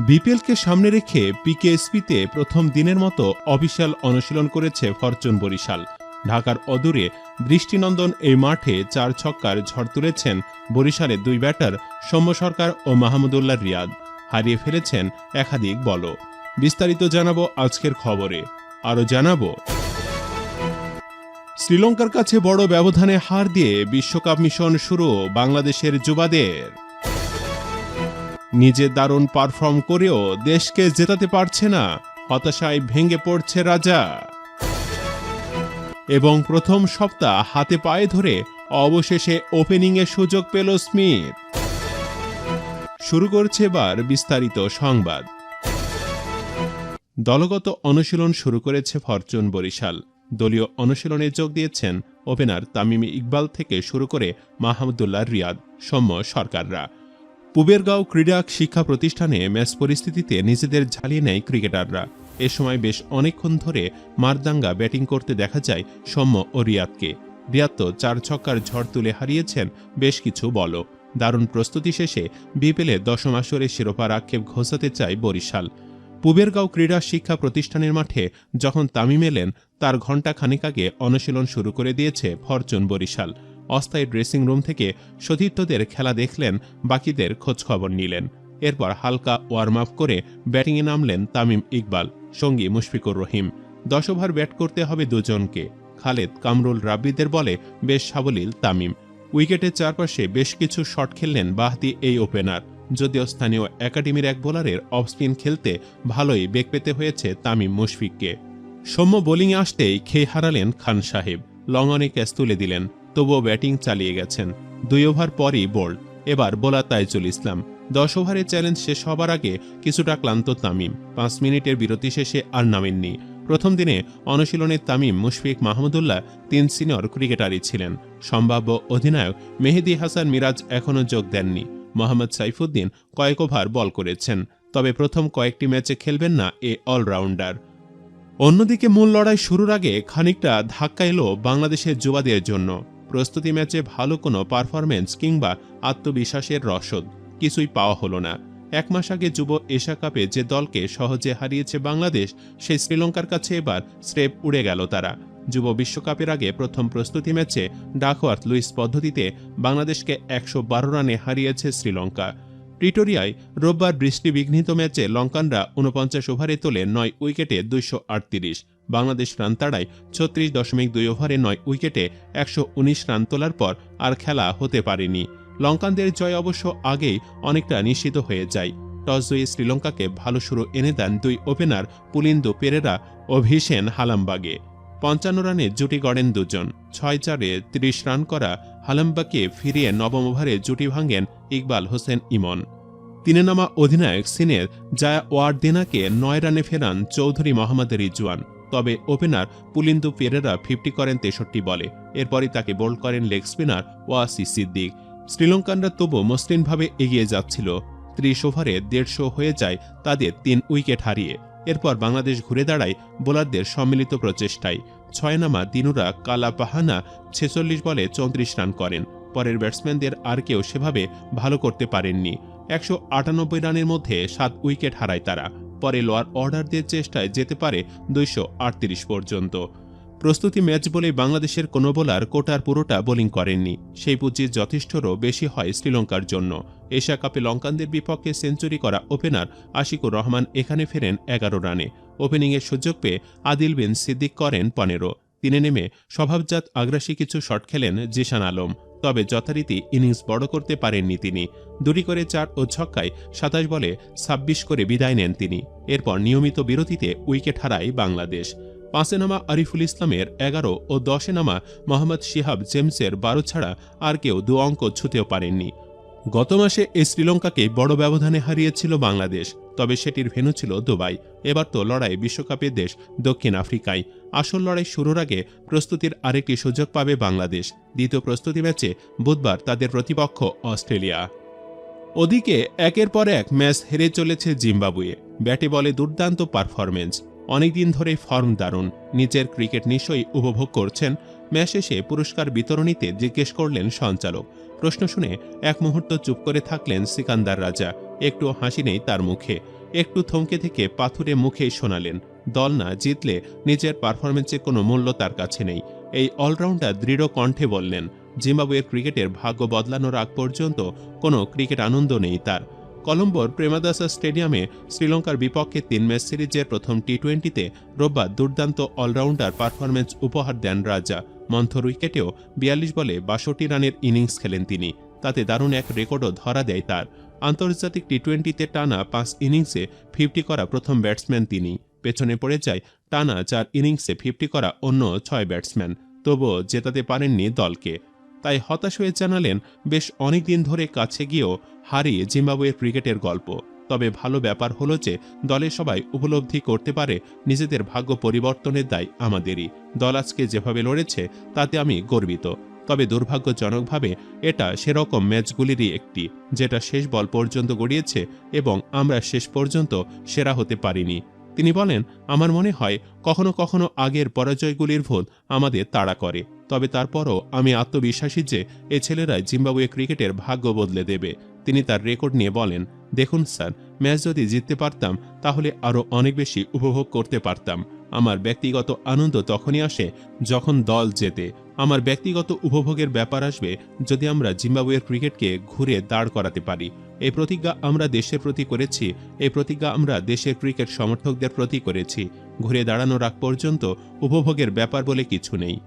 বিপিএলকে সামনে রেখে পিকেএসপিতে প্রথম দিনের মতো অফিসিয়াল অনুশীলন করেছে ফরচুন বরিশাল। ঢাকার অদূরে দৃষ্টিনন্দন এই মাঠে চার ছক্কার ঝড় তুলেছেন বরিশালের দুই ব্যাটার সৌম্য সরকার ও মাহমুদুল্লাহ রিয়াদ। হারিয়ে ফেলেছেন একাধিক বল বিস্তারিত জানাব আজকের খবরে। আরও জানাব। শ্রীলঙ্কার কাছে বড় ব্যবধানে হার দিয়ে বিশ্বকাপ মিশন শুরু বাংলাদেশের যুবাদের। নিজে দারুণ পারফর্ম করেও দেশকে জেতাতে পারছে না। হতাশায় ভেঙে পড়ছে রাজা। এবং প্রথম সপ্তাহ হাতে পায়ে ধরে অবশেষে ওপেনিংয়ে সুযোগ পেল স্মিথ। শুরু করছে এবার বিস্তারিত সংবাদ। দলগত অনুশীলন শুরু করেছে ফরচুন বরিশাল। দলীয় অনুশীলনে যোগ দিয়েছেন ওপেনার তামিম ইকবাল থেকে শুরু করে মাহমুদুল্লাহ রিয়াদ, সৌম্য সরকাররা। পুবেরগাঁও ক্রীড়া শিক্ষা প্রতিষ্ঠানে ম্যাচ পরিস্থিতিতে নিজেদের ঝালিয়ে নেয় ক্রিকেটাররা। এ সময় বেশ অনেকক্ষণ ধরে মারদাঙ্গা ব্যাটিং করতে দেখা যায় সৌম্য ও রিয়াদকে। রিয়াদ তো চার ছক্কার ঝড় তুলে হারিয়েছেন বেশ কিছু বল দারুণ প্রস্তুতি শেষে বিপিএলে দশম আসরে শিরোপার আক্ষেপ ঘোষাতে চায় বরিশাল। পুবেরগাঁও ক্রীড়া শিক্ষা প্রতিষ্ঠানের মাঠে যখন তামিম এলেন, তার ঘণ্টা খানিক আগে অনুশীলন শুরু করে দিয়েছে ফরচুন বরিশাল। অস্থায়ী ড্রেসিং রুম থেকে সতীর্থদের খেলা দেখলেন, বাকিদের খোঁজখবর নিলেন। এরপর হালকা ওয়ার্ম আপ করে ব্যাটিংয়ে নামলেন তামিম ইকবাল, সঙ্গী মুশফিকুর রহিম। দশ ওভার ব্যাট করতে হবে দুজনকে। খালেদ কামরুল রাব্বিদের বলে বেশ সাবলীল তামিম। উইকেটের চারপাশে বেশ কিছু শট খেললেন বাহতি এই ওপেনার। যদিও স্থানীয় একাডেমির এক বোলারের অফ স্পিন খেলতে ভালোই বেগ পেতে হয়েছে তামিম মুশফিককে। সৌম্য বোলিংয়ে আসতেই খেয়ে হারালেন খান সাহেব। লং অনে ক্যাচ তুলে দিলেন। তবুও ব্যাটিং চালিয়ে গেছেন। দুই ওভার পরই বোল্ড। এবার বোলার তাইজুল ইসলাম। দশ ওভারে চ্যালেঞ্জ শেষ হবার আগে কিছুটা ক্লান্ত তামিম। পাঁচ মিনিটের বিরতি শেষে আর নামেননি। প্রথম দিনে অনুশীলনে তামিম মুশফিক মাহমুদুল্লাহ তিন সিনিয়র ক্রিকেটারই ছিলেন। সম্ভাব্য অধিনায়ক মেহেদি হাসান মিরাজ এখনও যোগ দেননি। মোহাম্মদ সাইফুদ্দিন কয়েক ওভার বল করেছেন, তবে প্রথম কয়েকটি ম্যাচে খেলবেন না এ অলরাউন্ডার। অন্যদিকে মূল লড়াই শুরুর আগে খানিকটা ধাক্কা এলো বাংলাদেশের যুবাদের জন্য। প্রস্তুতি ম্যাচে ভালো কোনো পারফরমেন্স কিংবা আত্মবিশ্বাসের রসদ কিছুই পাওয়া হলো না। এক মাস আগে যুব এশিয়া কাপে যে দলকে সহজে হারিয়েছে বাংলাদেশ, সেই শ্রীলঙ্কার কাছে এবার স্রেপ উড়ে গেল তারা। যুব বিশ্বকাপের আগে প্রথম প্রস্তুতি ম্যাচে ডাকওয়ার্থ লুইস পদ্ধতিতে বাংলাদেশকে একশো বারো রানে হারিয়েছে শ্রীলঙ্কা। প্রিটোরিয়ায় রোববার বৃষ্টিবিঘ্নিত ম্যাচে লঙ্কানরা উনপঞ্চাশ ওভারে তোলে নয় উইকেটে দুইশো আটত্রিশ। বাংলাদেশ রান তাড়ায় ছত্রিশ দশমিক দুই ওভারে নয় উইকেটে একশো উনিশ রান তোলার পর আর খেলা হতে পারেনি। লঙ্কানদের জয় অবশ্য আগেই অনেকটা নিশ্চিত হয়ে যায়। টস জয়ী শ্রীলঙ্কাকে ভালো শুরু এনে দেন দুই ওপেনার পুলিন্দু পেরেরা ও ভিসেন হালামবাগে। পঞ্চান্ন রানে জুটি গড়েন দুজন, ছয় চারে তিরিশ রান করা হালাম্বাকে ফিরিয়ে নবম ওভারে জুটি ভাঙেন ইকবাল হোসেন ইমন। তিনে নামা অধিনায়ক সিনের জায়া ওয়ার্দিনাকে নয় রানে ফেরান চৌধুরী মোহাম্মদ রিজওয়ান। তবে ওপেনার পুলিন্দু পেরেরা ফিফটি করেন তেষট্টি বলে। এরপরই তাকে বোল্ড করেন লেগ স্পিনার ওয়াসি সিদ্দিক। শ্রীলঙ্কানরা তবু মসৃণভাবে এগিয়ে যাচ্ছিল। ত্রিশ ওভারে দেড়শো হয়ে যায় তাদের তিন উইকেট হারিয়ে। এরপর বাংলাদেশ ঘুরে দাঁড়ায় বোলারদের সম্মিলিত প্রচেষ্টায়। ছয় নামা দিনুরা কালা পাহানা ছেচল্লিশ বলে চৌত্রিশ রান করেন। পরের ব্যাটসম্যানদের আর কেউ সেভাবে ভালো করতে পারেননি। একশো আটানব্বই রানের মধ্যে সাত উইকেট হারায় তারা। পরে লোয়ার অর্ডারদের চেষ্টায় যেতে পারে দুইশো পর্যন্ত। প্রস্তুতি ম্যাচ বলে বাংলাদেশের কোনো বোলার কোটার পুরোটা বোলিং করেননি। সেই পুঁজির যথেষ্টরও বেশি হয় শ্রীলঙ্কার জন্য। এশিয়া কাপে লঙ্কানদের বিপক্ষে সেঞ্চুরি করা ওপেনার আশিকুর রহমান এখানে ফেরেন এগারো রানে। ওপেনিংয়ের সুযোগ পেয়ে আদিল বিন সিদ্দিক করেন পনেরো। তিনে নেমে স্বভাবজাত আগ্রাসী কিছু শট খেলেন জিশান আলম। তবে যথারীতি ইনিংস বড় করতে পারেননি তিনি। দুটি করে চার ও ছক্কায় সাতাশ বলে ছাব্বিশ করে বিদায় নেন তিনি। এরপর নিয়মিত বিরতিতে উইকেট হারায় বাংলাদেশ। পাঁচে নামা আরিফুল ইসলামের এগারো ও দশে নামা মোহাম্মদ শিহাব জেমসের বারো ছাড়া আর কেউ দু অঙ্ক ছুতেও পারেননি। গত মাসে এই শ্রীলঙ্কাকে বড় ব্যবধানে হারিয়েছিল বাংলাদেশ, তবে সেটির ভেন্যু ছিল দুবাই। এবার তো লড়াই বিশ্বকাপের দেশ দক্ষিণ আফ্রিকায়। আসল লড়াই শুরুর আগে প্রস্তুতির আরেকটি সুযোগ পাবে বাংলাদেশ। দ্বিতীয় প্রস্তুতি ম্যাচে বুধবার তাদের প্রতিপক্ষ অস্ট্রেলিয়া। ওদিকে একের পর এক ম্যাচ হেরে চলেছে জিম্বাবুয়ে। ব্যাটে বলে দুর্দান্ত পারফরমেন্স অনেকদিন ধরে ফর্ম দারুণ। নিজের ক্রিকেট নিশ্চয়ই উপভোগ করছেন। ম্যাচ শেষে পুরস্কার বিতরণীতে জিজ্ঞেস করলেন সঞ্চালক। প্রশ্ন শুনে এক মুহূর্ত চুপ করে থাকলেন সিকান্দার রাজা। একটু হাসি নেই তার মুখে। একটু থমকে থেকে পাথুরে মুখেই শোনালেন, দল না জিতলে নিজের পারফরমেন্সের কোনো মূল্য তার কাছে নেই। এই অলরাউন্ডার দৃঢ় কণ্ঠে বললেন, জিম্বাবুয়ের ক্রিকেটের ভাগ্য বদলানোর আগ পর্যন্ত কোনো ক্রিকেট আনন্দ নেই তার। কলম্বোর প্রেমাদাসা স্টেডিয়ামে শ্রীলঙ্কার বিপক্ষে তিন ম্যাচ সিরিজের প্রথম টি টোয়েন্টিতে রোববার দুর্দান্ত অলরাউন্ডার পারফরমেন্স উপহার দেন রাজা। মন্থর উইকেটেও বিয়াল্লিশ বলে বাষট্টি রানের ইনিংস খেলেন তিনি। তাতে দারুণ এক রেকর্ডও ধরা দেয় তার। আন্তর্জাতিক টি টোয়েন্টিতে টানা পাঁচ ইনিংসে ফিফটি করা প্রথম ব্যাটসম্যান তিনি। পেছনে পড়ে যায় টানা চার ইনিংসে ফিফটি করা অন্য ছয় ব্যাটসম্যান। তবুও জেতাতে পারেননি দলকে। তাই হতাশ হয়ে জানালেন, বেশ অনেক দিন ধরে কাছে গিয়েও হারিয়ে জিম্বাবুয়ের ক্রিকেটের গল্প। তবে ভালো ব্যাপার হলো যে দলে সবাই উপলব্ধি করতে পারে নিজেদের ভাগ্য পরিবর্তনের দায় আমাদেরই। দল আজকে যেভাবে লড়েছে, তাতে আমি গর্বিত। তবে দুর্ভাগ্যজনকভাবে এটা সেরকম ম্যাচগুলিরই একটি, যেটা শেষ বল পর্যন্ত গড়িয়েছে এবং আমরা শেষ পর্যন্ত সেরা হতে পারিনি। তিনি বলেন, আমার মনে হয়, কখনো কখনো আগের পরাজয়গুলির ভুল আমাদের তাড়া করে। তবে তারপরও আমি আত্মবিশ্বাসী যে, এ ছেলেরাই জিম্বাবুয়ে ক্রিকেটের ভাগ্য বদলে দেবে। তিনি তার রেকর্ড নিয়ে বলেন, দেখুন স্যার, ম্যাচ যদি জিততে পারতাম, তাহলে আরও অনেক বেশি উপভোগ করতে পারতাম। আমার ব্যক্তিগত আনন্দ তখনই আসে যখন দল জেতে। আমার ব্যক্তিগত উপভোগের ব্যাপার আসবে যদি আমরা জিম্বাবুয়ের ক্রিকেটকে ঘুরে দাঁড় করাতে পারি। এই প্রতিজ্ঞা আমরা দেশের প্রতি করেছি এই প্রতিজ্ঞা আমরা দেশের ক্রিকেট সমর্থকদের প্রতি করেছি। ঘুরে দাঁড়ানোর আগ পর্যন্ত উপভোগের ব্যাপার বলে কিছু নেই।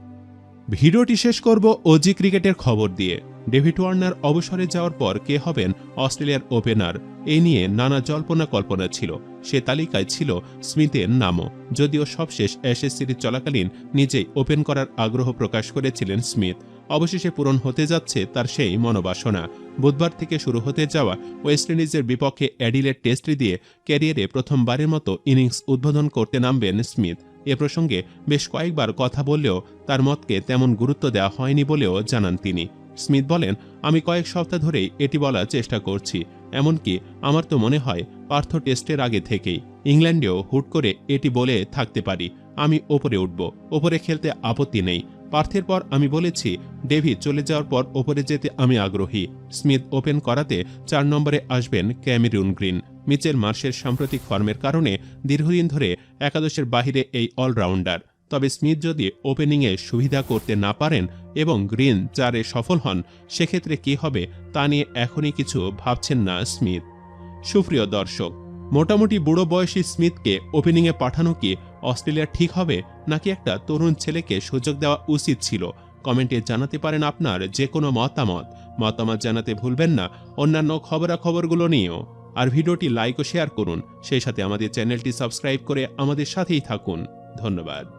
ভিডিওটি শেষ করব ওজি ক্রিকেটের খবর দিয়ে। ডেভিড ওয়ার্নার অবসরে যাওয়ার পর কে হবেন অস্ট্রেলিয়ার ওপেনার? এ নিয়ে নানা জল্পনা কল্পনা ছিল। সে তালিকায় ছিল স্মিথের নামও। যদিও সবশেষ অ্যাশেজ সিরিজ চলাকালীন নিজেই ওপেন করার আগ্রহ প্রকাশ করেছিলেন স্মিথ। অবশেষে পূরণ হতে যাচ্ছে তার সেই মনোবাসনা। বুধবার থেকে শুরু হতে যাওয়া ওয়েস্ট ইন্ডিজের বিপক্ষে অ্যাডিলের টেস্ট দিয়ে ক্যারিয়ারে প্রথমবারের মতো ইনিংস উদ্বোধন করতে নামবেন স্মিথ। এ প্রসঙ্গে বেশ কয়েকবার কথা বললেও তার মতকে তেমন গুরুত্ব দেওয়া হয়নি বলেও জানান তিনি। স্মিথ বলেন, আমি কয়েক সপ্তাহ ধরেই এটি বলার চেষ্টা করছি। এমনকি আমার তো মনে হয় পার্থ টেস্টের আগে থেকেই। ইংল্যান্ডেও হুট করে এটি বলে থাকতে পারি। আমি ওপরে উঠব। ওপরে খেলতে আপত্তি নেই। পার্থের পর আমি বলেছি, ডেভিড, চলে যাওয়ার পর ওপরে যেতে আমি আগ্রহী। স্মিথ ওপেন করাতে চার নম্বরে আসবেন ক্যামেরুন গ্রিন। মিচেল মার্শের সাম্প্রতিক ফর্মের কারণে দীর্ঘদিন ধরে একাদশের বাহিরে এই অলরাউন্ডার। তবে স্মিথ যদি ওপেনিংয়ে সুবিধা করতে না পারেন এবং গ্রিন চারে সফল হন, সেক্ষেত্রে কি হবে তা নিয়ে এখনই কিছু ভাবছেন না স্মিথ। সুপ্রিয় দর্শক মোটামুটি বুড়ো বয়সী স্মিথকে ওপেনিংয়ে পাঠানো কি অস্ট্রেলিয়া ঠিক হবে? নাকি একটা তরুণ ছেলেকে সুযোগ দেওয়া উচিত ছিল? কমেন্টে জানাতে পারেন আপনার যে কোনো মতামত। মতামত জানাতে ভুলবেন না। অন্যান্য খবরাখবরগুলো নিয়েও। আর ভিডিওটি লাইক ও শেয়ার করুন। সেই সাথে আমাদের চ্যানেলটি সাবস্ক্রাইব করে আমাদের সাথেই থাকুন। ধন্যবাদ।